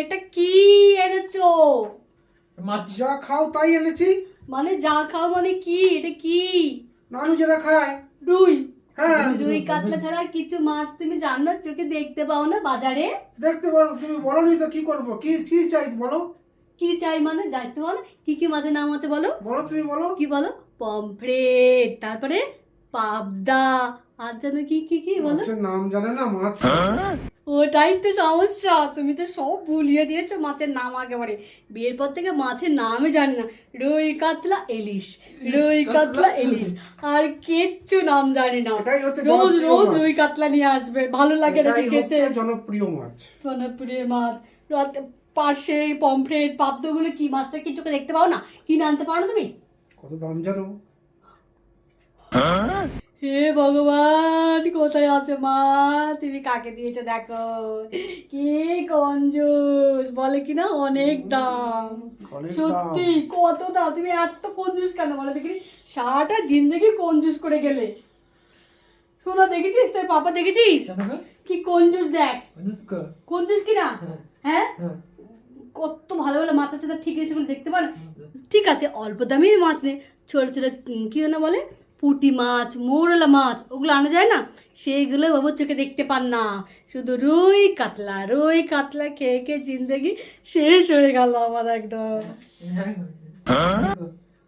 এটা কি এনেছো? যা খাও তাই এনেছি। মানে যা খাও মানে কি? এটা কি? নানু যেটা খায়। রুই। হ্যাঁ। রুই কাতলা ছাড়া আর কিছু মাছ তুমি জানো চোখে দেখতে পাও না বাজারে? দেখতে পারো তুমি বলনি তো কি করব? কি কি চাই বলো? কি চাই মানে দেখতে পাও কি কি মাছের নাম আছে বলো? বলো তুমি বলো। কি বলো? পমফ্রেট। তারপরে? পাবদা আর যেন কি কি কি বলো? নাম জানে না মাছ। ওটাই তো সমস্যা তুমি তো সব ভুলিয়ে দিয়েছ মাছের নাম একেবারে। বিয়ের পর থেকে মাছের নামই জানি না। রুই কাতলা ইলিশ রুই কাতলা ইলিশ আর কিচ্ছু নাম জানি না। রোজ রোজ রুই কাতলা নিয়ে আসবে ভালো লাগে নাকি এটাই খেতে? জনপ্রিয় মাছ। জনপ্রিয় মাছ। রাতে পার্শে পমফ্রেট পাবদাগুলো কি মাছটা কি চোখে দেখতে পাও না? কিনে আনতে পারো না তুমি? কত দাম জানো? হে ভগবান কোথায় আছে মা? তুমি কাকে দিয়েছ দেখো। কি কঞ্জুস বলে কি না? অনেক দাম। সত্যি কত দাম? তুমি এত কঞ্জুস কেন? বলো দেখি। সারাটা জিন্দগি কঞ্জুস করে গেলে। শোনা দেখেছিস তোর পাপা? দেখেছিস? কি কঞ্জুস দেখ। কঞ্জুস কি না? হ্যাঁ। কত ভালো ভালো মাথা চাথা ঠিক আছে দেখতে পারে। ঠিক আছে অল্প দামের মাছ নেই ছোট ছোট কি না বলে? পুঁটি মাছ মৌরলা মাছ ওগুলো আনা যায় না? সেইগুলো বাবুর চোখে দেখতে পান না। শুধু রুই কাতলা রুই কাতলা খেয়ে খেয়ে জিন্দগি শেষ হয়ে গেল আমার একদম।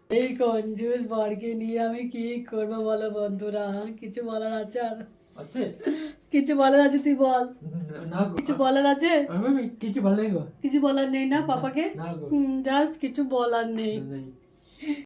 এই কঞ্জুস বরকে নিয়ে আমি কি করব বলো বন্ধুরা? কিছু বলার আছে আর? কিছু বলার আছে তুই বল। না কিছু বলার আছে? কিছু গো। কিছু বলার নেই না পাপাকে? জাস্ট কিছু বলার নেই।